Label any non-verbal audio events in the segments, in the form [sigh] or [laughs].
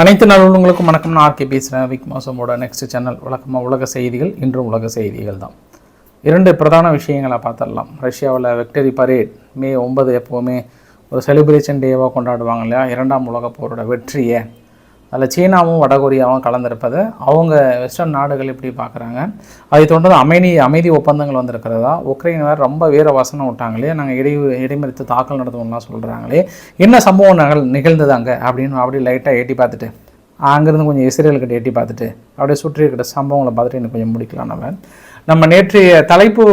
அனைத்து நல்லுள்ளங்களுக்கும் வணக்கம். நான் ஆர்கே பேசுகிறேன் விக் மாசமோட நெக்ஸ்ட் சேனல் வழக்கமாக உலக செய்திகள் இன்றும் உலக செய்திகள் தான். இரண்டு பிரதான விஷயங்களை பார்த்துடலாம். ரஷ்யாவில் விக்டரி பரேட் மே ஒன்பது எப்போவுமே ஒரு செலிப்ரேஷன் டேவாக கொண்டாடுவாங்க இல்லையா? இரண்டாம் உலகப் போரோட வெற்றியை அதில் சீனாவும் வடகொரியாவும் கலந்திருப்பதை. அவங்க வெஸ்டர்ன் நாடுகள் இப்படி பார்க்குறாங்க? அதை தொடர்ந்து அமைதி அமைதி ஒப்பந்தங்கள் வந்திருக்கிறதா? உக்ரைன் வேறு ரொம்ப வீர வசனம் விட்டாங்களே நாங்கள் இடை இடைமறித்து தாக்கல் நடத்துவோம்லாம் சொல்கிறாங்களே என்ன சம்பவம் நகல் நிகழ்ந்தது அங்கே? அப்படின்னு அப்படியே லைட்டாக எட்டி பார்த்துட்டு அங்கேருந்து கொஞ்சம் இஸ்ரேல்கிட்ட எட்டி பார்த்துட்டு அப்படியே சுற்றி இருக்கிற சம்பவங்களை பார்த்துட்டு எனக்கு கொஞ்சம் முடிக்கலாம் நம்ம. நம்ம நேற்றைய தலைப்பு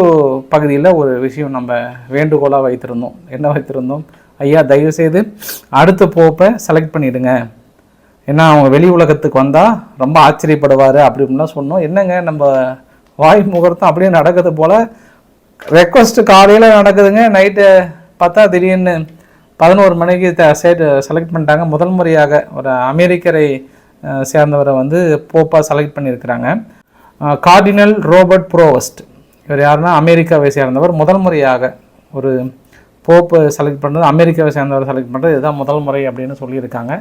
பகுதியில் ஒரு விஷயம் நம்ம வேண்டுகோளாக வைத்திருந்தோம். என்ன வைத்திருந்தோம்? ஐயா தயவுசெய்து அடுத்த போப்பை செலக்ட் பண்ணிவிடுங்க ஏன்னா அவங்க வெளி உலகத்துக்கு வந்தால் ரொம்ப ஆச்சரியப்படுவார் அப்படி இப்படிலாம் சொன்னோம். என்னங்க நம்ம வாய் முகூர்த்தம் அப்படியே நடக்குது போல்? ரெக்வஸ்ட் காலையில் நடக்குதுங்க நைட்டு பார்த்தா திடீர்னு பதினோரு மணிக்கு சேட் செலக்ட் பண்ணிட்டாங்க. முதல் முறையாக ஒரு அமெரிக்கரை சேர்ந்தவரை வந்து போப்பாக செலக்ட் பண்ணியிருக்கிறாங்க. கார்டினல் ரோபர்ட் ப்ரோவஸ்ட் இவர் யாருன்னா அமெரிக்காவை சேர்ந்தவர். முதல் முறையாக ஒரு போப்பு செலக்ட் பண்ணுறது அமெரிக்காவை சேர்ந்தவர் செலக்ட் பண்ணுறது இதுதான் முதல் முறை அப்படின்னு சொல்லியிருக்காங்க.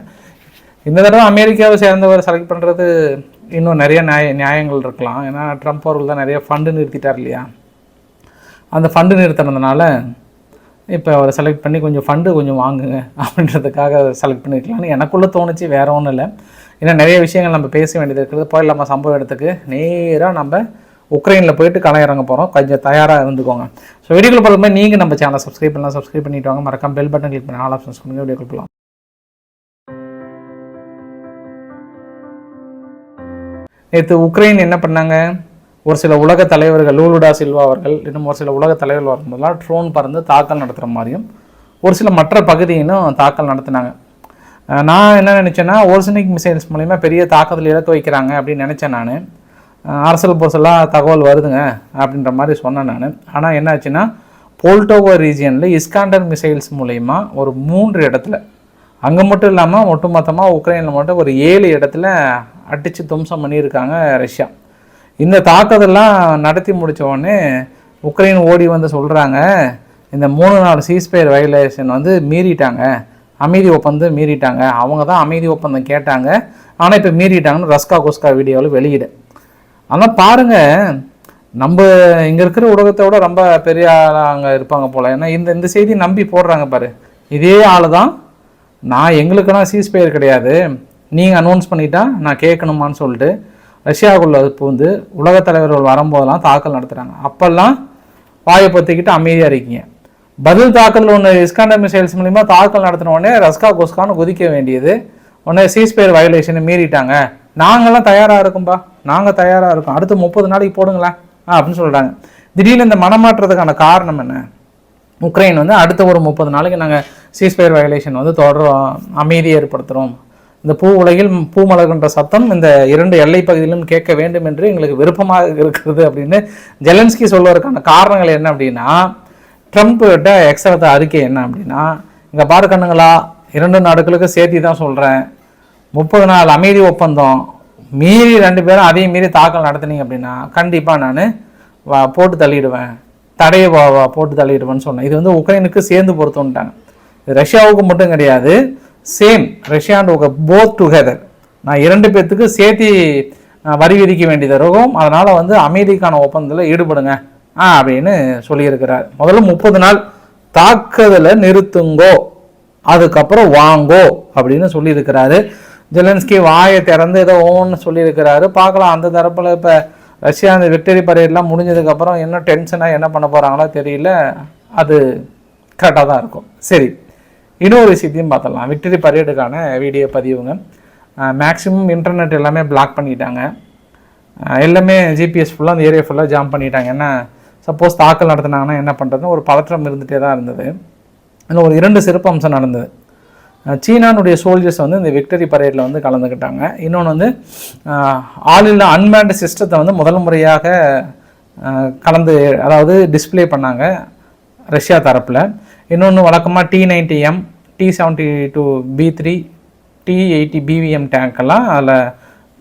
இந்த தடவை அமெரிக்காவை சேர்ந்தவர் செலக்ட் பண்ணுறது இன்னும் நிறைய நியாய நியாயங்கள் இருக்கலாம். ஏன்னா ட்ரம்ப் அவர்கள் தான் நிறைய ஃபண்டு நிறுத்திட்டார் இல்லையா? அந்த ஃபண்டு நிறுத்தினதுனால இப்போ அவரை செலக்ட் பண்ணி கொஞ்சம் ஃபண்டு கொஞ்சம் வாங்குங்க அப்படின்றதுக்காக செலக்ட் பண்ணியிருக்கலாம்னு எனக்குள்ளே தோணுச்சு வேற ஒன்றும் இல்லை. ஏன்னா நிறைய விஷயங்கள் நம்ம பேச வேண்டியது இருக்குது. போயிடலாமா சம்பவ இடத்துக்கு? நேராக நம்ம உக்ரைனில் போயிட்டு களை இறங்க போகிறோம் கொஞ்சம் தயாராக இருந்துக்கோங்க. ஸோ வீடியோக்குள்ள போகும்போது நீங்கள் நம்ம சேனலை சப்ஸ்கிரைப் பண்ணலாம். சப்ஸ்கிரைப் பண்ணிட்டு வாங்க. மறக்காம பெல் பட்டன் கிளிக் பண்ணி ஆல் ஆப்ஷன்ஸ் பண்ணுங்க வீடியோக்குள்ள போகலாம் நேற்று உக்ரைன் என்ன பண்ணாங்க? ஒரு சில உலக தலைவர்கள் லூலுடா சில்வா அவர்கள் இன்னும் ஒரு சில உலக தலைவர்கள் வரும்போதெல்லாம் ட்ரோன் பறந்து தாக்கல் நடத்துகிற மாதிரியும் ஒரு சில மற்ற பகுதியினும் தாக்கல் நடத்தினாங்க. நான் என்ன நினச்சேன்னா ஓர்சனிக் மிசைல்ஸ் மூலிமா பெரிய தாக்கத்தில் இலக்கு வைக்கிறாங்க அப்படின்னு நினச்சேன் நான். அரசல் பொருசெல்லாம் தகவல் வருதுங்க அப்படின்ற மாதிரி சொன்னேன் நான். ஆனால் என்ன ஆச்சுன்னா போல்டோவோ ரீஜியனில் இஸ்காண்டர் மிசைல்ஸ் மூலயமா ஒரு மூன்று இடத்துல அங்கே மட்டும் இல்லாமல் ஒட்டுமொத்தமாக உக்ரைனில் மட்டும் ஒரு ஏழு இடத்துல அடித்து துவம்சம் பண்ணியிருக்காங்க ரஷ்யா. இந்த தாக்குதல்லாம் நடத்தி முடித்த உடனே உக்ரைன் ஓடி வந்து சொல்கிறாங்க இந்த மூணு நாலு சீஸ்பயர் வயலேஷன் வந்து மீறிட்டாங்க. அமைதி ஒப்பந்தம் மீறிட்டாங்க. அவங்க தான் அமைதி ஒப்பந்தம் கேட்டாங்க. ஆனால் இப்போ மீறிட்டாங்கன்னு ரஸ்கா குஸ்கா வீடியோவில் வெளியிடு. ஆனால் பாருங்கள் நம்ம இங்கே இருக்கிற ஊடகத்தை விட ரொம்ப பெரிய ஆளாக அங்கே இருப்பாங்க போல். ஏன்னா இந்த இந்த செய்தி நம்பி போடுறாங்க பாரு. இதே ஆள் தான் நான் எங்களுக்கெல்லாம் சீஸ்பயர் கிடையாது. நீங்கள் அனௌன்ஸ் பண்ணிட்டா நான் கேட்கணுமான்னு சொல்லிட்டு ரஷ்யாவுக்குள்ள பூந்து உலகத் தலைவர்கள் வரும்போதெல்லாம் தாக்கல் நடத்துகிறாங்க அப்போல்லாம் வாயை பற்றிக்கிட்டு அமைதியாக இருக்கீங்க. பதில் தாக்கல் ஒன்று இஸ்காண்டர் மிசைல்ஸ் மூலிமா தாக்கல் நடத்தின உடனே ரஸ்கா குஸ்கான்னு குதிக்க வேண்டியது. உடனே சீஸ்பேர் வயலேஷனை மீறிட்டாங்க. நாங்கள்லாம் தயாராக இருக்கும்பா. நாங்கள் தயாராக இருக்கோம். அடுத்து முப்பது நாளைக்கு போடுங்களேன். ஆ அப்படின்னு சொல்கிறாங்க திடீர்னு இந்த மனமாற்றத்துக்கான காரணம் என்ன? உக்ரைன் வந்து அடுத்த ஒரு முப்பது நாளைக்கு நாங்கள் சீஸ்பயர் வயலேஷன் வந்து தொடரும் அமைதியை ஏற்படுத்துகிறோம் இந்த பூ உலகில் பூ மலர்கின்ற சத்தம் இந்த இரண்டு எல்லை பகுதியிலும் கேட்க வேண்டும் என்று எங்களுக்கு விருப்பமாக இருக்கிறது அப்படின்னு ஜெலன்ஸ்கி சொல்வதற்கான காரணங்கள் என்ன அப்படின்னா ட்ரம்ப் கிட்ட எக்ஸலத்த அறிக்கை என்ன அப்படின்னா இங்கே பாரு கண்ணுங்களா இரண்டு நாடுகளுக்கு சேர்த்தி தான் சொல்கிறேன் முப்பது நாள் அமைதி ஒப்பந்தம் மீறி ரெண்டு பேரும் அதையும் மீறி தாக்கல் நடத்துனீங்க அப்படின்னா கண்டிப்பாக நான் வா போட்டு தள்ளிடுவேன். தடையை வா வா போட்டு தள்ளிடுவேன்னு சொன்னேன். இது வந்து உக்ரைனுக்கு சேர்ந்து பொறுத்துன்ட்டாங்க. ரஷ்யாவுக்கு மட்டும் கிடையாது. Same Russia and both together நான் இரண்டு பேர்த்துக்கு சேர்த்தி வரி விதிக்க வேண்டியது இருக்கும். அதனால் வந்து அமைதிக்கான ஒப்பந்தத்தில் ஈடுபடுங்க ஆ அப்படின்னு சொல்லியிருக்கிறார். முதல்ல முப்பது நாள் தாக்குதலை நிறுத்துங்கோ அதுக்கப்புறம் வாங்கோ அப்படின்னு சொல்லியிருக்கிறாரு. ஜெலன்ஸ்கி வாயை திறந்து ஏதோ ஓன்னு சொல்லியிருக்கிறாரு. பார்க்கலாம் அந்த தரப்பில் இப்போ ரஷ்யா அந்த விக்டரி பரேட்லாம் முடிஞ்சதுக்கப்புறம் என்ன டென்ஷனாக என்ன பண்ண போகிறாங்களோ தெரியல. அது கரெக்டாக தான் இருக்கும். சரி. இன்னொரு விஷயத்தையும் பார்த்துடலாம். விக்டரி பரேடுக்கான வீடியோ பதிவுங்க. மேக்ஸிமம் இன்டர்நெட் எல்லாமே பிளாக் பண்ணிட்டாங்க. எல்லாமே ஜிபிஎஸ் ஃபுல்லாக அந்த ஏரியா ஃபுல்லாக ஜாம் பண்ணிட்டாங்க. ஏன்னா சப்போஸ் தாக்கல் நடத்துனாங்கன்னா என்ன பண்ணுறதுன்னு ஒரு பதற்றம் இருந்துகிட்டே தான் இருந்தது. அதில் ஒரு இரண்டு சிறப்பு அம்சம் நடந்தது. சீனானுடைய சோல்ஜர்ஸ் வந்து இந்த விக்டரி பரேடில் வந்து கலந்துக்கிட்டாங்க. இன்னொன்று வந்து ஆல் அன்மேண்ட் சிஸ்டத்தை வந்து முதல் முறையாக கலந்து அதாவது டிஸ்ப்ளே பண்ணாங்க ரஷ்யா தரப்பில். இன்னொன்று வழக்கமாக T ninety M T seventy two B three T eighty BVM டேங்க்கெல்லாம் அதில்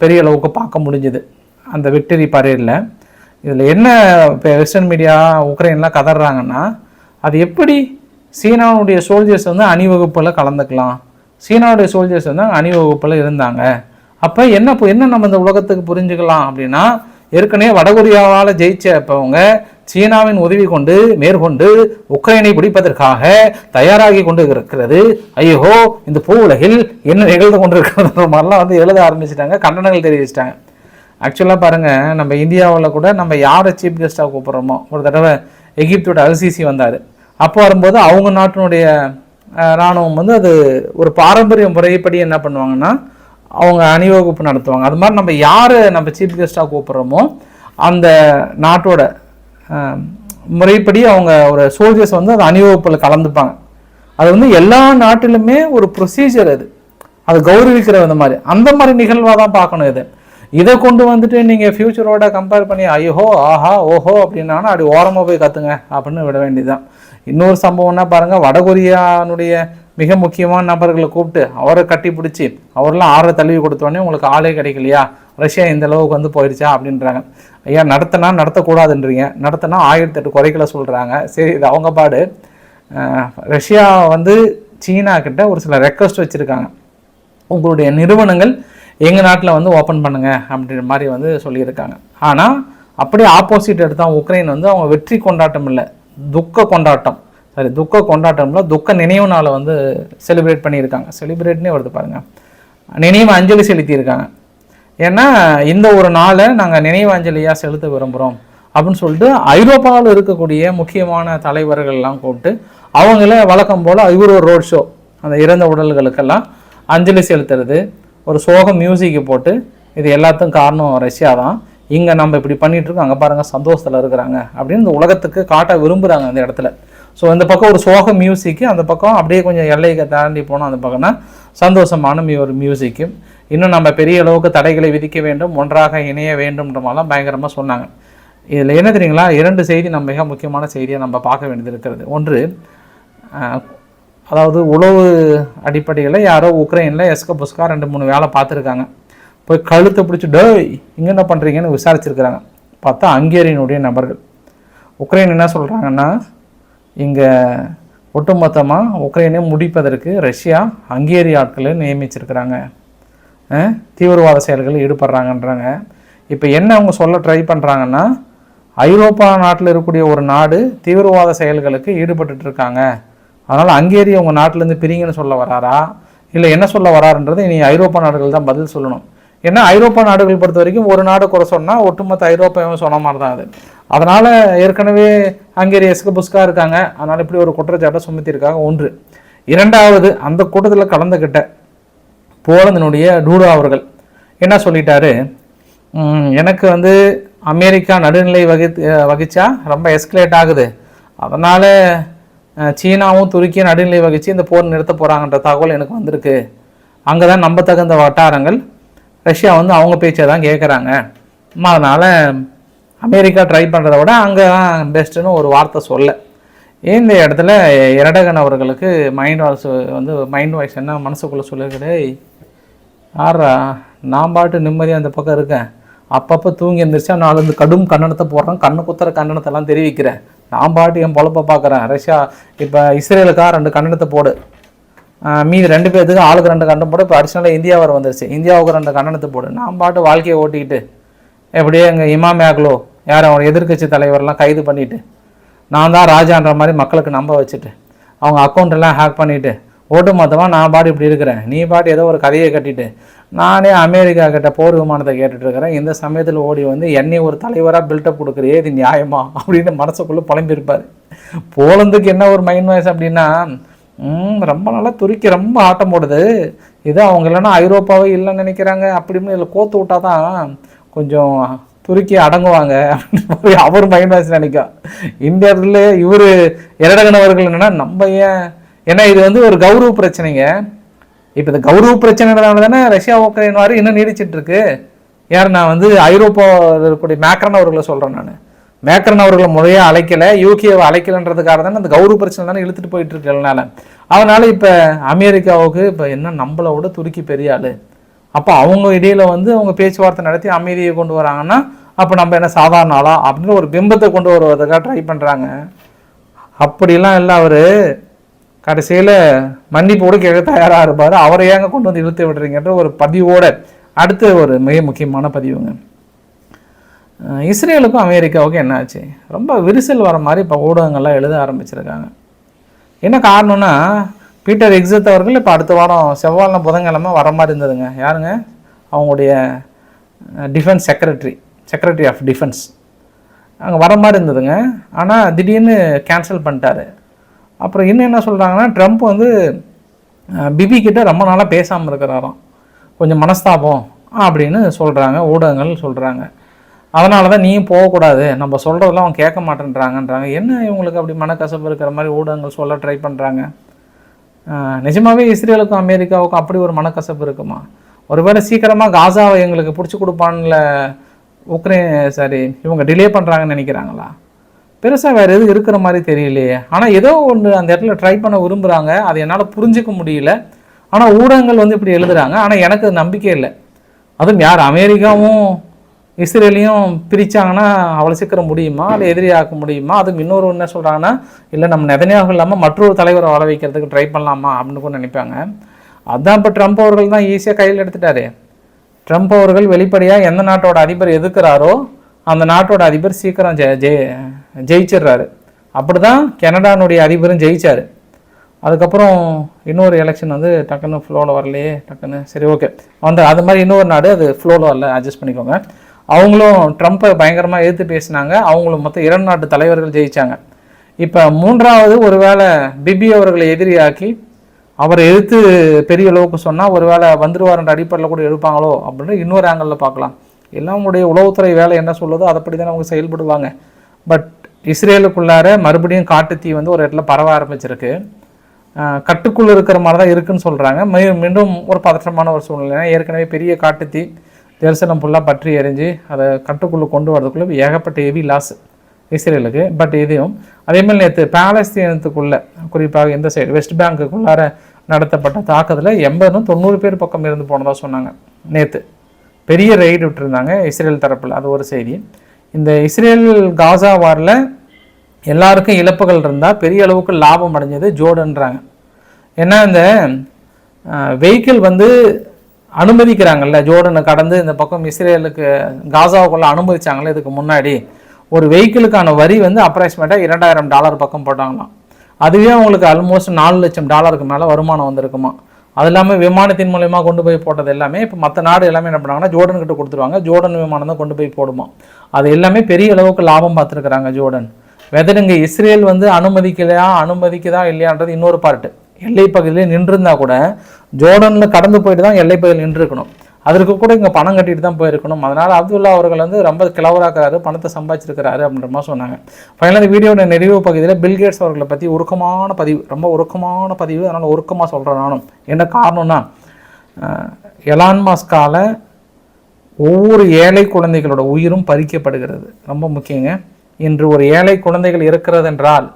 பெரிய அளவுக்கு பார்க்க முடிஞ்சுது. அந்த விக்டரி பரேடில். இதில் என்ன இப்போ வெஸ்டர்ன் மீடியா உக்ரைன்லாம் கதறாங்கன்னா அது எப்படி சீனாவுடைய சோல்ஜர்ஸ் வந்து அணிவகுப்பில் கலந்துக்கலாம்? சீனாவுடைய சோல்ஜர்ஸ் வந்து அணிவகுப்பில் இருந்தாங்க. அப்போ என்ன என்ன நம்ம இந்த உலகத்துக்கு புரிஞ்சுக்கலாம் அப்படின்னா ஏற்கனவே வடகொரியாவால் ஜெயிச்சப்பவங்க சீனாவின் உதவி கொண்டு மேற்கொண்டு உக்ரைனை பிடிப்பதற்காக தயாராகி கொண்டு இருக்கிறது. ஐயோ இந்த பூ உலகில் என்ன நிகழ்ந்து கொண்டிருக்கிறது? [laughs] மாதிரிலாம் வந்து எழுத ஆரம்பிச்சிட்டாங்க கண்டனங்கள் தெரிவிச்சிட்டாங்க. ஆக்சுவலாக பாருங்கள் நம்ம இந்தியாவில் கூட நம்ம யாரை சீஃப் கெஸ்ட்டாக கூப்பிட்றோமோ? ஒரு தடவை எகிப்தோட அல்சிசி வந்தார். அப்போ வரும்போது அவங்க நாட்டினுடைய இராணுவம் ராணுவம் வந்து அது ஒரு பாரம்பரிய முறைப்படி என்ன பண்ணுவாங்கன்னா அவங்க அணிவகுப்பு நடத்துவாங்க. அது மாதிரி நம்ம யார் நம்ம சீஃப் கெஸ்ட்டாக கூப்பிட்றோமோ அந்த நாட்டோட முறைப்படி அவங்க ஒரு சோல்ஜர்ஸ் வந்து அந்த அணிவகுப்பில் கலந்துப்பாங்க. அது வந்து எல்லா நாட்டிலுமே ஒரு ப்ரொசீஜர் அது. அது கௌரவிக்கிற அந்த மாதிரி. அந்த மாதிரி நிகழ்வாக தான் பார்க்கணும் இது. இதை கொண்டு வந்துட்டு நீங்கள் ஃப்யூச்சரோட கம்பேர் பண்ணி ஐயோ ஆஹா ஓஹோ அப்படின்னாலும் அப்படி ஓரமாக போய் கற்றுங்க அப்படின்னு விட வேண்டியதுதான். இன்னொரு சம்பவம்னா பாருங்கள் வடகொரியானுடைய மிக முக்கியமான நபர்களை கூப்பிட்டு அவரை கட்டி பிடிச்சி அவரெல்லாம் ஆற தழுவி கொடுத்தோடனே உங்களுக்கு ஆளே கிடைக்கலையா? ரஷ்யா இந்த அளவுக்கு வந்து போயிடுச்சா அப்படின்றாங்க. ஐயா நடத்தினா நடத்தக்கூடாதுன்றீங்க. நடத்தினா ஆயிரத்தி எட்டு குறைகளை சொல்கிறாங்க சரி இது அவங்க பாடு. ரஷ்யா வந்து சீனா கிட்ட ஒரு சில ரெக்வஸ்ட் வச்சுருக்காங்க. உங்களுடைய நிறுவனங்கள் எங்கள் நாட்டில் வந்து ஓப்பன் பண்ணுங்கள் அப்படின்ற மாதிரி வந்து சொல்லியிருக்காங்க. ஆனால் அப்படியே ஆப்போசிட் எடுத்தால் உக்ரைன் வந்து அவங்க வெற்றி கொண்டாட்டம் இல்லை துக்க கொண்டாட்டம். சரி துக்க கொண்டாட்டம்ல துக்க நினைவு நாளை வந்து செலிப்ரேட் பண்ணியிருக்காங்க. செலிப்ரேட்னே வருது பாருங்கள் நினைவு அஞ்சலி செலுத்தியிருக்காங்க. ஏன்னா இந்த ஒரு நாளை நாங்கள் நினைவு அஞ்சலியாக செலுத்த விரும்புகிறோம் அப்படின்னு சொல்லிட்டு ஐரோப்பாவில் இருக்கக்கூடிய முக்கியமான தலைவர்கள்லாம் கூப்பிட்டு அவங்கள வழக்கம் போல் இவர் ஒரு ரோட் ஷோ அந்த இறந்த உடல்களுக்கெல்லாம் அஞ்சலி செலுத்துறது ஒரு சோக மியூசிக்கு போட்டு இது எல்லாத்துக்கும் காரணம் ரஷ்யா தான். இங்கே நம்ம இப்படி பண்ணிகிட்ருக்கோம் இருக்கோம் அங்கே பாருங்கள் சந்தோஷத்தில் இருக்கிறாங்க அப்படின்னு இந்த உலகத்துக்கு காட்ட விரும்புகிறாங்க அந்த இடத்துல. ஸோ இந்த பக்கம் ஒரு சோக மியூசிக்கு அந்த பக்கம் அப்படியே கொஞ்சம் எல்லைக்கு தாண்டி போனோம் அந்த பக்கம்னா சந்தோஷமான ஒரு மியூசிக்கு இன்னும் நம்ம பெரிய அளவுக்கு தடைகளை விதிக்க வேண்டும் ஒன்றாக இணைய வேண்டும்ன்ற மாதிரிலாம் பயங்கரமாக சொன்னாங்க. இதில் என்ன தெரியுங்களா? இரண்டு செய்தி நம்ம மிக முக்கியமான செய்தியை நம்ம பார்க்க வேண்டியது இருக்கிறது. ஒன்று அதாவது உளவு அடிப்படையில் யாரோ உக்ரைனில் எஸ்க புஸ்கா ரெண்டு மூணு வேலை பார்த்துருக்காங்க. போய் கழுத்தை பிடிச்சி டே இங்கே என்ன பண்ணுறீங்கன்னு விசாரிச்சிருக்கிறாங்க. பார்த்தா ஹங்கேரியனுடைய நபர்கள். உக்ரைன் என்ன சொல்கிறாங்கன்னா இங்கே ஒட்டுமொத்தமாக உக்ரைனை முடிப்பதற்கு ரஷ்யா ஹங்கேரி ஆட்களை நியமிச்சிருக்கிறாங்க. தீவிரவாத செயல்களில் ஈடுபடுறாங்கன்றாங்க. இப்போ என்ன அவங்க சொல்ல ட்ரை பண்ணுறாங்கன்னா ஐரோப்பா நாட்டில் இருக்கக்கூடிய ஒரு நாடு தீவிரவாத செயல்களுக்கு ஈடுபட்டுட்டு இருக்காங்க அதனால் ஹங்கேரி அவங்க நாட்டிலேருந்து பிரிங்கன்னு சொல்ல வராரா? இல்லை என்ன சொல்ல வராருன்றது இனி ஐரோப்பா நாடுகள் தான் பதில் சொல்லணும். ஏன்னா ஐரோப்பா நாடுகள் பொறுத்த வரைக்கும் ஒரு நாடு குறை சொன்னால் ஒட்டுமொத்த ஐரோப்பாவும் சொன்ன மாதிரி தான் அது. அதனால் ஏற்கனவே ஹங்கேரி எஸ்க புஸ்கா இருக்காங்க. அதனால் இப்படி ஒரு குற்றச்சாட்டை சுமத்தியிருக்காங்க. ஒன்று இரண்டாவது அந்த கூட்டத்தில் கலந்துக்கிட்ட போலந்தினுடைய டூடோ அவர்கள் என்ன சொல்லிட்டாரு? எனக்கு வந்து அமெரிக்கா நடுநிலை வகி வகிச்சா ரொம்ப எஸ்கலேட் ஆகுது. அதனால் சீனாவும் துருக்கியும் நடுநிலை வகித்து இந்த போர் நிறுத்த போகிறாங்கன்ற தகவல் எனக்கு வந்திருக்கு. அங்கே தான் நம்பத்தகுந்த வட்டாரங்கள். ரஷ்யா வந்து அவங்க பேச்சை தான் கேட்குறாங்க அதனால் அமெரிக்கா ட்ரை பண்ணுறத விட அங்கே தான் பெஸ்ட்டுன்னு ஒரு வார்த்தை சொல்ல. இந்த இடத்துல இரடகன் அவர்களுக்கு மைண்ட் வாய்ஸ் வந்து மைண்ட் வாய்ஸ் என்ன மனசுக்குள்ளே சொல்லிருக்குது ஆறா நான் பாட்டு நிம்மதியாக அந்த பக்கம் இருக்கேன். அப்பப்போ தூங்கி எழுந்திரிச்சா நாலு வந்து கடும் கண்டனத்தை போடுறேன் கண்ணு குத்துற கண்டனத்தெல்லாம் தெரிவிக்கிறேன். நான் பாட்டு என் பொழப்ப பார்க்குறேன் ரஷ்யா இப்போ இஸ்ரேலுக்கா ரெண்டு கண்டனத்தை போடு. மீதி ரெண்டு பேர்த்துக்கு ஆளுக்கு ரெண்டு கண்டனம் போடு. இப்போ அடிஷனலாக இந்தியா வந்துருச்சு. இந்தியாவுக்கு ரெண்டு கண்டனத்தை போடு. நான் பாட்டு வாழ்க்கையை ஓட்டிக்கிட்டு எப்படியே எங்கள் இமாம் யாக்லோ யார் அவன் எதிர்க்கட்சி தலைவர்லாம் கைது பண்ணிவிட்டு நான் தான் ராஜான்ற மாதிரி மக்களுக்கு நம்ப வச்சுட்டு அவங்க அக்கௌண்ட்டெல்லாம் ஹேக் பண்ணிவிட்டு ஓட்டு மொத்தமாக நான் பாட்டு இப்படி இருக்கிறேன் நீ பாட்டு ஏதோ ஒரு கதையை கட்டிட்டு நானே அமெரிக்கா கிட்ட போர் விமானத்தை கேட்டுட்ருக்கிறேன் இந்த சமயத்தில் ஓடி வந்து என்னை ஒரு தலைவராக பில்டப் கொடுக்குறியே இது நியாயமா? அப்படின்னு மனசுக்குள்ளே புலம்பியிருப்பார். போலந்துக்கு என்ன ஒரு மைண்ட் வாய்ஸ் அப்படின்னா ரொம்ப நல்லா துருக்கி ரொம்ப ஆட்டம் போடுது. இது அவங்க இல்லைன்னா ஐரோப்பாவே இல்லைன்னு நினைக்கிறாங்க அப்படின்னு இதில் கோத்து விட்டா தான் கொஞ்சம் துருக்கி அடங்குவாங்க அப்படின்னு அவர் மைண்ட் வாய்ஸ் நினைக்கும் இந்த இடத்துல இவர் இரடகனவர்கள் என்னன்னா நம்ம ஏன் ஏன்னா இது வந்து ஒரு கௌரவ பிரச்சனைங்க. இப்போ இந்த கௌரவ பிரச்சனைனால தானே ரஷ்யா உக்ரைன் வாரி இன்னும் நீடிச்சிட்டு இருக்கு யார் நான் வந்து ஐரோப்பாவில் இருக்கக்கூடிய மேக்ரன் அவர்களை சொல்கிறேன் நான். மேக்ரன் அவர்களை முறையாக அழைக்கலை யூகேவை அழைக்கலன்றதுக்காக தானே அந்த கௌரவ பிரச்சனை தானே இழுத்துட்டு போயிட்டு இருக்கனால அதனால இப்போ அமெரிக்காவுக்கு இப்போ என்ன நம்மளை விட துருக்கி பெரிய ஆள். அப்போ அவங்க இடையில வந்து அவங்க பேச்சுவார்த்தை நடத்தி அமைதியை கொண்டு வராங்கன்னா அப்போ நம்ம என்ன சாதாரண ஆளா? அப்படின்னு ஒரு பிம்பத்தை கொண்டு வருவதற்காக ட்ரை பண்ணுறாங்க அப்படிலாம் இல்லை அவர். கடைசியில் மன்னிப்பு கூட கேட்க தயாராக இருப்பார். அவரை ஏங்க கொண்டு வந்து இழுத்து விடுறீங்கன்ற ஒரு பதிவோட அடுத்த ஒரு மிக முக்கியமான பதிவுங்க. இஸ்ரேலுக்கும் அமெரிக்காவுக்கும் என்ன ஆச்சு ரொம்ப விரிசல் வர மாதிரி இப்போ ஊடகங்கள்லாம் எழுத ஆரம்பிச்சிருக்காங்க. என்ன காரணம்னா பீட்டர் எக்ஸத் அவர்கள் இப்போ அடுத்த வாரம் செவ்வாய்னா புதன்கிழமை வர மாதிரி இருந்ததுங்க. யாருங்க? அவங்களுடைய defence secretary secretary of defence அங்கே வர மாதிரி இருந்ததுங்க. ஆனால் திடீர்னு கேன்சல் பண்ணிட்டாரு. அப்புறம் இன்னும் என்ன சொல்கிறாங்கன்னா ட்ரம்ப் வந்து பிபி கிட்ட ரொம்ப நாளாக பேசாமல் இருக்கிறாராம். கொஞ்சம் மனஸ்தாபம் அப்படின்னு சொல்கிறாங்க ஊடகங்கள் சொல்கிறாங்க அதனால தான் நீயும் போகக்கூடாது. நம்ம சொல்கிறதெல்லாம் அவங்க கேட்க மாட்டேன்றாங்கன்றாங்க. என்ன இவங்களுக்கு அப்படி மனக்கசப்பு இருக்கிற மாதிரி ஊடகங்கள் சொல்ல ட்ரை பண்ணுறாங்க நிஜமாகவே இஸ்ரேலுக்கும் அமெரிக்காவுக்கும் அப்படி ஒரு மனக்கசப்பு இருக்குமா? ஒருவேளை சீக்கிரமாக காசாவை எங்களுக்கு பிடிச்சி கொடுப்பான்ல உக்ரைன் சாரி இவங்க டிலே பண்ணுறாங்கன்னு நினைக்கிறாங்களா? பெருசாக வேறு எதுவும் இருக்கிற மாதிரி தெரியலையே. ஆனால் ஏதோ ஒன்று அந்த இடத்துல ட்ரை பண்ண விரும்புகிறாங்க அதை என்னால் புரிஞ்சிக்க முடியல. ஆனால் ஊடகங்கள் வந்து இப்படி எழுதுறாங்க. ஆனால் எனக்கு நம்பிக்கை இல்லை. அதுவும் யார்? அமெரிக்காவும் இஸ்ரேலையும் பிரித்தாங்கன்னா அவ்வளோ சீக்கிரம் முடியுமா? இல்லை எதிரியாக்க முடியுமா? அதுவும் இன்னொரு என்ன சொல்கிறாங்கன்னா இல்லை நம்ம நெதனியாக இல்லாமல் மற்றொரு தலைவரை வர வைக்கிறதுக்கு ட்ரை பண்ணலாமா? அப்படின்னு கூட நினைப்பாங்க. அதான் இப்போ ட்ரம்ப் அவர்கள் தான் ஈஸியாக கையில் எடுத்துட்டாரு. ட்ரம்ப் அவர்கள் வெளிப்படையாக எந்த நாட்டோட அதிபர் எதுக்குறாரோ அந்த நாட்டோட அதிபர் சீக்கிரம் ஜெ ஜெய ஜெயிச்சிடுறாரு. அப்படி தான் கனடானுடைய அதிபரும் ஜெயிச்சார். அதுக்கப்புறம் இன்னொரு எலெக்ஷன் வந்து டக்குன்னு ஃப்ளோவில் வரலையே டக்குன்னு. சரி ஓகே வந்து அது மாதிரி இன்னொரு நாடு அது ஃப்ளோவில் வரல. அட்ஜஸ்ட் பண்ணிக்கோங்க. அவங்களும் ட்ரம்ப்பை பயங்கரமாக எதிர்த்து பேசினாங்க. அவங்களும் மொத்தம் இரண்டு நாட்டு தலைவர்கள் ஜெயித்தாங்க இப்போ மூன்றாவது ஒருவேளை பிபி அவர்களை எதிரியாக்கி அவரை எதிர்த்து பெரிய அளவுக்கு சொன்னால் ஒருவேளை வந்துருவாருன்ற அடிப்படையில் கூட எடுப்பாங்களோ அப்படின்னு இன்னொரு ஆங்கிளில் பார்க்கலாம். எல்லாம் உங்களுடைய உளவுத்துறை வேலை என்ன சொல்லுதோ அதைப்படி தான் அவங்க செயல்படுவாங்க. பட் இஸ்ரேலுக்குள்ளார மறுபடியும் காட்டுத்தீ வந்து ஒரு இடத்துல பரவ ஆரம்பிச்சிருக்கு. கட்டுக்குள்ளே இருக்கிற மாதிரி தான் இருக்குன்னு சொல்கிறாங்க மீண்டும் ஒரு பதற்றமான ஒரு சூழ்நிலை. ஏன்னா ஏற்கனவே பெரிய காட்டுத்தீ ஜெருசலம் ஃபுல்லாக பற்றி எரிஞ்சு அதை கட்டுக்குள்ளே கொண்டு வரதுக்குள்ளே ஏகப்பட்ட ஹெவி லாஸ் இஸ்ரேலுக்கு. பட் இதையும் அதே மாதிரி நேற்று பாலஸ்தீனத்துக்குள்ளே குறிப்பாக இந்த சைடு வெஸ்ட் பேங்க்குள்ளார நடத்தப்பட்ட தாக்குதலில் எண்பதும் தொண்ணூறு பேர் பக்கம் இருந்து போனதாக சொன்னாங்க நேற்று பெரிய ரெய்டு விட்டுருந்தாங்க இஸ்ரேல் தரப்பில் அது ஒரு செய்தி. இந்த இஸ்ரேல் காசா வாரில் எல்லாருக்கும் இழப்புகள் இருந்தால் பெரிய அளவுக்கு லாபம் அடைஞ்சது ஜோர்டன்றாங்க. ஏன்னா இந்த வெஹிக்கிள் வந்து அனுமதிக்கிறாங்கல்ல ஜோர்டனை கடந்து இந்த பக்கம் இஸ்ரேலுக்கு காசாவுக்குள்ளே அனுமதிச்சாங்களே இதுக்கு முன்னாடி. ஒரு வெஹிக்கிளுக்கான வரி வந்து அப்ராக்சிமேட்டாக இரண்டாயிரம் டாலர் பக்கம் போட்டாங்களாம். அதுவே அவங்களுக்கு ஆல்மோஸ்ட் நாலு லட்சம் டாலருக்கு மேலே வருமானம் வந்திருக்குமா. அது இல்லாமல் விமானத்தின் மூலயமா கொண்டு போய் போட்டது எல்லாமே இப்போ மற்ற நாடு எல்லாமே என்ன பண்ணாங்கன்னா ஜோர்டன் கிட்ட கொடுத்துருவாங்க. ஜோர்டன் விமானம் தான் கொண்டு போய் போடுமா. அது எல்லாமே பெரிய அளவுக்கு லாபம் பார்த்துருக்குறாங்க ஜோர்டன். வெதர் இங்கே இஸ்ரேல் வந்து அனுமதிக்கலையா அனுமதிக்குதா இல்லையான்றது இன்னொரு பார்ட்டு எல்லை பகுதியிலே நின்றுருந்தா கூட ஜோர்டனில் கடந்து போயிட்டு தான் எல்லை பகுதியில் நின்றுருக்கணும். அதற்கு கூட இங்கே பணம் கட்டிட்டு தான் போயிருக்கணும். அதனால் அப்துல்லா அவர்கள் வந்து ரொம்ப கிளவராக்கிறாரு பணத்தை சம்பாதிச்சிருக்கிறாரு அப்படின்ற மாதிரி சொன்னாங்க. ஃபைனல் இந்த வீடியோட நிறைவு பகுதியில் பில்கேட்ஸ் அவர்களை பற்றி உருக்கமான பதிவு ரொம்ப உருக்கமான பதிவு அதனால் உருக்கமாக சொல்கிறேன் நானும். என்ன காரணம்னா எலான் மாஸ்கால ஒவ்வொரு ஏழை குழந்தைகளோட உயிரும் பறிக்கப்படுகிறது. ரொம்ப முக்கியங்க. இன்று ஒரு ஏழை குழந்தைகள் இருக்கிறது என்றால்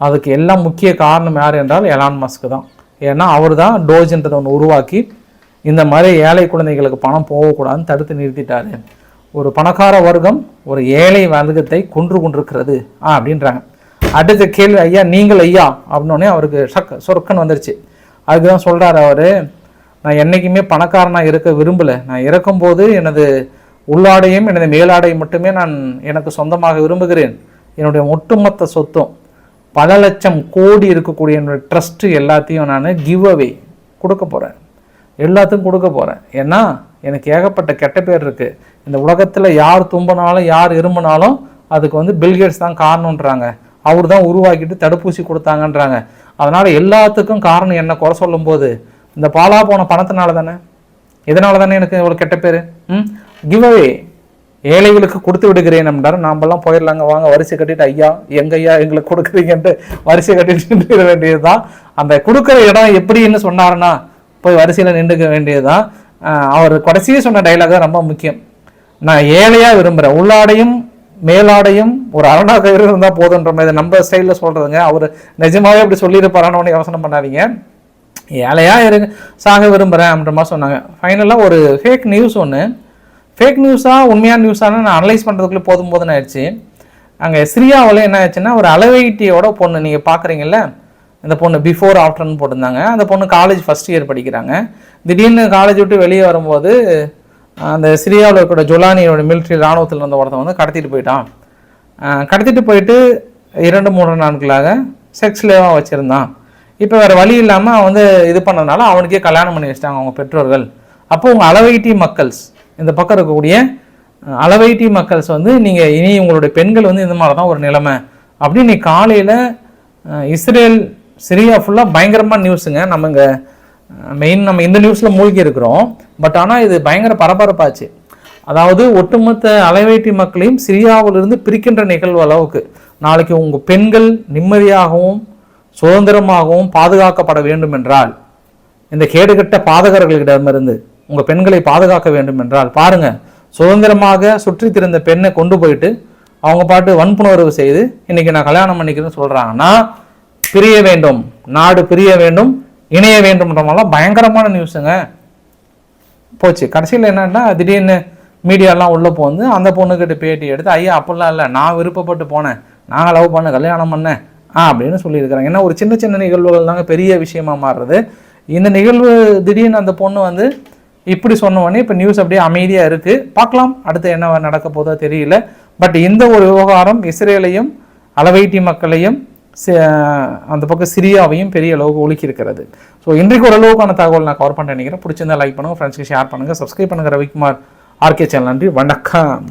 அதுக்கு எல்லாம் முக்கிய காரணம் யார் என்றால் எலான் மஸ்க் தான். ஏன்னா அவர் தான் டோஜ்ன்றதை ஒன்று உருவாக்கி இந்த மாதிரி ஏழை குழந்தைகளுக்கு பணம் போகக்கூடாதுன்னு தடுத்து நிறுத்திட்டார். ஒரு பணக்கார வர்க்கம் ஒரு ஏழை வர்க்கத்தை கொன்று கொண்டிருக்கிறது ஆ அப்படின்றாங்க. அடுத்த கேள்வி ஐயா நீங்கள் ஐயா அப்படின்னோடனே அவருக்கு ஷக் சொர்க்கன் வந்துருச்சு. அதுக்கு தான் சொல்கிறாரு அவர் நான் என்றைக்குமே பணக்காரனாக இருக்க விரும்பலை. நான் இறக்கும்போது எனது உள்ளாடையும் எனது மேலாடையும் மட்டுமே நான் எனக்கு சொந்தமாக விரும்புகிறேன். என்னுடைய ஒட்டுமொத்த சொத்தும் பல லட்சம் கோடி இருக்கக்கூடிய என்னுடைய ட்ரஸ்ட்டு எல்லாத்தையும் நான் கிவ் அவே கொடுக்க போகிறேன் எல்லாத்துக்கும் கொடுக்க போகிறேன் ஏன்னா எனக்கு ஏகப்பட்ட கெட்ட பேர் இருக்குது இந்த உலகத்தில் யார் தும்பினாலும் யார் இரும்பினாலும் அதுக்கு வந்து பில்கேட்ஸ் தான் காரணன்றாங்க அவர் தான் உருவாக்கிட்டு தடுப்பூசி கொடுத்தாங்கன்றாங்க. அதனால் எல்லாத்துக்கும் காரணம் என்ன குறை சொல்லும்போது இந்த பாலா போன பணத்தினால தானே? இதனால தானே எனக்கு இவ்வளோ கெட்ட பேர்? ம்? கிவ் அவே ஏழைகளுக்கு கொடுத்து விடுகிறேன் என்றார் நாமெல்லாம் போயிடலாங்க வாங்க வரிசை கட்டிட்டு ஐயா எங்க ஐயா எங்களுக்கு கொடுக்குறீங்கன்ட்டு வரிசை கட்டிட்டு நின்று வேண்டியதுதான். அந்த கொடுக்குற இடம் எப்படின்னு சொன்னாருன்னா போய் வரிசையில் நின்றுக்க வேண்டியதுதான். அவர் கடைசியே சொன்ன டைலாக் தான் ரொம்ப முக்கியம். நான் ஏழையாக விரும்புகிறேன் உள்ளாடையும் மேலாடையும் ஒரு அரணா கயிறு இருந்தால் போதுன்ற மாதிரி நம்ம ஸ்டைலில் சொல்கிறதுங்க அவர் நிஜமாவே அப்படி சொல்லியிருப்பாரான்னு ஒன்று யோசனை பண்ணாதீங்க. ஏழையாக இருங்க சாக விரும்புகிறேன் அப்படின்ற மாதிரி சொன்னாங்க. ஃபைனலாக ஒரு ஃபேக் நியூஸ் ஒன்று ஃபேக் நியூஸாக உண்மையான நியூஸானு நான் அனலைஸ் பண்ணுறதுக்குள்ளே போதும் போதுன்னு ஆயிடுச்சு. அங்கே சிரியாவில் என்ன ஆச்சுன்னா ஒரு அளவைட்டியோட பொண்ணு நீங்கள் பார்க்குறீங்கல்ல இந்த பொண்ணு பிஃபோர் ஆஃப்டர்னு போட்டிருந்தாங்க. அந்த பொண்ணு காலேஜ் ஃபஸ்ட் இயர் படிக்கிறாங்க. திடீர்னு காலேஜ் விட்டு வெளியே வரும்போது அந்த சிரியாவில் இருக்கிற ஜொலானியோட மிலிட்ரி ராணுவத்தில் இருந்த ஒருத்தன் வந்து கடத்திட்டு போயிட்டான். கடத்திட்டு போயிட்டு இரண்டு மூன்று நாட்களாக செக்ஸ்லேவாக வச்சுருந்தான். இப்போ வேறு வழி இல்லாமல் அவன் வந்து இது பண்ணதுனால அவனுக்கே கல்யாணம் பண்ணி வச்சிட்டாங்க அவங்க பெற்றோர்கள். அப்போ உங்கள் அளவைட்டி மக்கள்ஸ் இந்த பக்கம் இருக்கக்கூடிய அளவைட்டி மக்கள்ஸ் வந்து நீங்கள் இனி உங்களுடைய பெண்கள் வந்து இந்த மாதிரி தான் ஒரு நிலைமை. அப்படி நீ காலையில் இஸ்ரேல் சிரியா ஃபுல்லாக பயங்கரமாக நியூஸுங்க நம்ம இங்கே மெயின் நம்ம இந்த நியூஸில் மூழ்கி இருக்கிறோம். பட் ஆனால் இது பயங்கர பரபரப்பாச்சு. அதாவது ஒட்டுமொத்த அலைவேட்டி மக்களையும் சிரியாவிலிருந்து பிரிக்கின்ற நிகழ்வு அளவுக்கு. நாளைக்கு உங்கள் பெண்கள் நிம்மதியாகவும் சுதந்திரமாகவும் பாதுகாக்கப்பட வேண்டும் என்றால் இந்த கேடுகட்ட பாதகர்களிடமிருந்து உங்கள் பெண்களை பாதுகாக்க வேண்டும் என்றால் பாருங்கள் சுதந்திரமாக சுற்றி திரிந்த பெண்ணை கொண்டு போயிட்டு அவங்க பாட்டு வன்புணர்வு செய்து இன்னைக்கு நான் கல்யாணம் பண்ணிக்கிறேன்னு சொல்கிறாங்கன்னா பிரிய வேண்டும். நாடு பிரிய வேண்டும். இணைய வேண்டும்ன்றமாலாம் பயங்கரமான நியூஸுங்க. போச்சு. கடைசியில் என்னன்னா திடீர்னு மீடியாலாம் உள்ளே போந்து அந்த பொண்ணுக்கிட்ட பேட்டி எடுத்து ஐயா அப்படிலாம் இல்லை. நான் விருப்பப்பட்டு போனேன். நான் லவ் பண்ண கல்யாணம் பண்ணேன். ஆ அப்படின்னு சொல்லியிருக்கிறாங்க. ஏன்னா ஒரு சின்ன சின்ன நிகழ்வுகள் தாங்க பெரிய விஷயமா மாறுறது. இந்த நிகழ்வு திடீர்னு அந்த பொண்ணு வந்து இப்படி சொன்ன இப்போ நியூஸ் அப்படியே அமைதியாக இருக்குது பார்க்கலாம் அடுத்து என்ன நடக்க போதோ தெரியல. பட் இந்த ஒரு விவகாரம் இஸ்ரேலையும் அளவைட்டி மக்களையும் அந்த பக்கம் சிரியாவையும் பெரிய அளவுக்கு ஒழுக்கியிருக்கிறது. ஸோ இன்றைக்கு ஓரளவுக்கான தகவல் நான் கவர் பண்ண நினைக்கிறேன். பிடிச்சிருந்தா லைக் பண்ணுங்கள் ஃப்ரெண்ட்ஸ்க்கு ஷேர் பண்ணுங்கள் சப்ஸ்கிரைப் பண்ணுங்கள் ரவிக்குமார் ஆர்கே சேனல் நன்றி வணக்கம்.